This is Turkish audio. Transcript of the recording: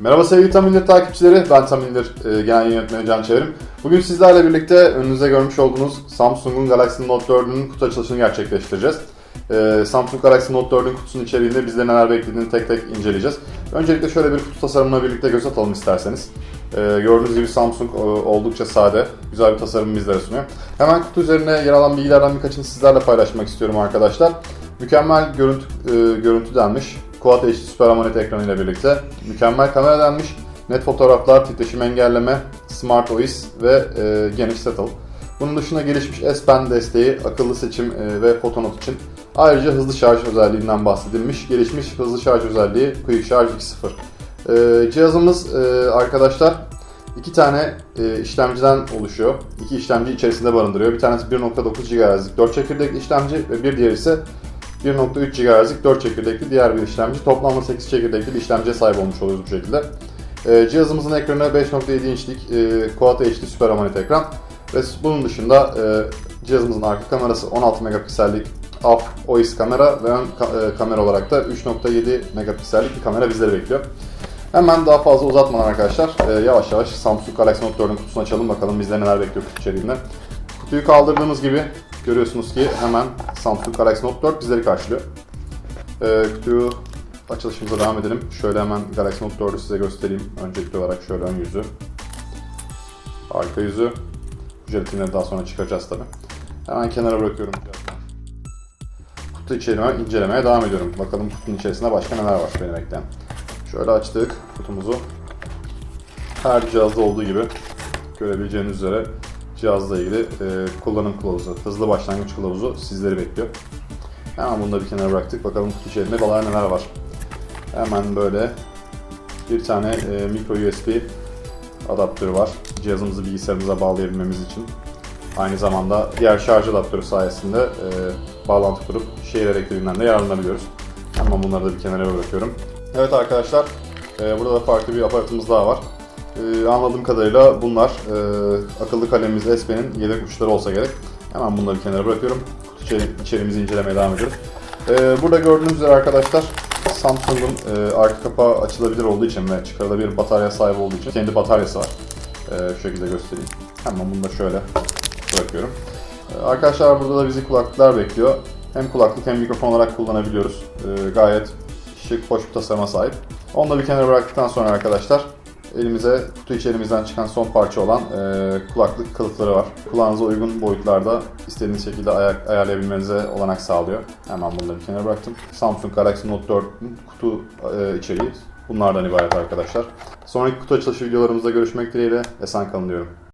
Merhaba sevgili Tam İndir takipçileri, ben Tam İndir e, Genel Yönetmeni Can Çevrim. Bugün sizlerle birlikte önünüzde görmüş olduğunuz Samsung'un Galaxy Note 4'ünün kutu açılışını gerçekleştireceğiz. E, Samsung Galaxy Note 4'ün kutusunun içeriğinde bizde neler beklediğini tek tek inceleyeceğiz. Öncelikle şöyle bir kutu tasarımına birlikte göz atalım isterseniz. E, gördüğünüz gibi Samsung e, oldukça sade, güzel bir tasarım bizlere sunuyor. Hemen kutu üzerine yer alan bilgilerden birkaçını sizlerle paylaşmak istiyorum arkadaşlar. Mükemmel görüntü, e, görüntü denmiş. Quad HD Super AMOLED ekranı ile birlikte. Mükemmel kamera denmiş. Net fotoğraflar, titreşim engelleme, Smart OIS ve e, geniş settle. Bunun dışında gelişmiş S Pen desteği, akıllı seçim e, ve fotonot için. Ayrıca hızlı şarj özelliğinden bahsedilmiş. Gelişmiş hızlı şarj özelliği Quick Charge 2.0. E, cihazımız e, arkadaşlar iki tane e, işlemciden oluşuyor. İki işlemci içerisinde barındırıyor. Bir tanesi 1.9 GHz'lik 4 çekirdekli işlemci ve bir diğeri ise 1.3 GHz'lik 4 çekirdekli diğer bir işlemci. Toplamda 8 çekirdekli bir işlemciye sahip olmuş oluyoruz bu şekilde. E, cihazımızın ekranı 5.7 inçlik e, Quad HD Super AMOLED ekran ve bunun dışında e, cihazımızın arka kamerası 16 megapiksellik AF OIS kamera ve ön ka- e, kamera olarak da 3.7 megapiksellik bir kamera bizleri bekliyor. Hemen daha fazla uzatmadan arkadaşlar e, yavaş yavaş Samsung Galaxy Note 4'ün kutusunu açalım bakalım bizleri neler bekliyor kutu içeriğinde. Kutuyu kaldırdığımız gibi görüyorsunuz ki hemen Samsung Galaxy Note 4 bizleri karşılıyor. E, kutuyu açılışımıza devam edelim. Şöyle hemen Galaxy Note 4'ü size göstereyim. Öncelikli olarak şöyle ön yüzü. Arka yüzü. Jelatinleri daha sonra çıkaracağız tabi. Hemen kenara bırakıyorum. Kutu içeriğine incelemeye devam ediyorum. Bakalım kutunun içerisinde başka neler var beni bekleyen. Şöyle açtık kutumuzu. Her cihazda olduğu gibi görebileceğiniz üzere cihazla ilgili e, kullanım kılavuzu, hızlı başlangıç kılavuzu sizleri bekliyor. Hemen bunu da bir kenara bıraktık. Bakalım kutu içerisinde neler neler var. Hemen böyle bir tane e, micro USB adaptörü var. Cihazımızı bilgisayarımıza bağlayabilmemiz için. Aynı zamanda diğer şarj adaptörü sayesinde e, bağlantı kurup şehir elektriğinden de yararlanabiliyoruz. Hemen bunları da bir kenara bırakıyorum. Evet arkadaşlar, e, burada da farklı bir aparatımız daha var. E, anladığım kadarıyla bunlar e, akıllı kalemimiz S Pen'in yedek uçları olsa gerek. Hemen bunları bir kenara bırakıyorum. Kutu içeri, içeriğimizi incelemeye devam ediyoruz. E, burada gördüğünüz üzere arkadaşlar Samsung'un e, arka kapağı açılabilir olduğu için ve çıkarılabilir batarya sahibi olduğu için kendi bataryası var. E, şu şekilde göstereyim. Hemen bunu da şöyle bırakıyorum. E, arkadaşlar burada da bizi kulaklıklar bekliyor. Hem kulaklık hem mikrofon olarak kullanabiliyoruz. E, gayet şık, hoş bir tasarıma sahip. Onu da bir kenara bıraktıktan sonra arkadaşlar elimize kutu içerimizden çıkan son parça olan e, kulaklık kılıfları var. Kulağınıza uygun boyutlarda istediğiniz şekilde ayar, ayarlayabilmenize olanak sağlıyor. Hemen bunları bir kenara bıraktım. Samsung Galaxy Note 4'ün kutu e, içeriği bunlardan ibaret arkadaşlar. Sonraki kutu açılışı videolarımızda görüşmek dileğiyle. Esen kalın diyorum.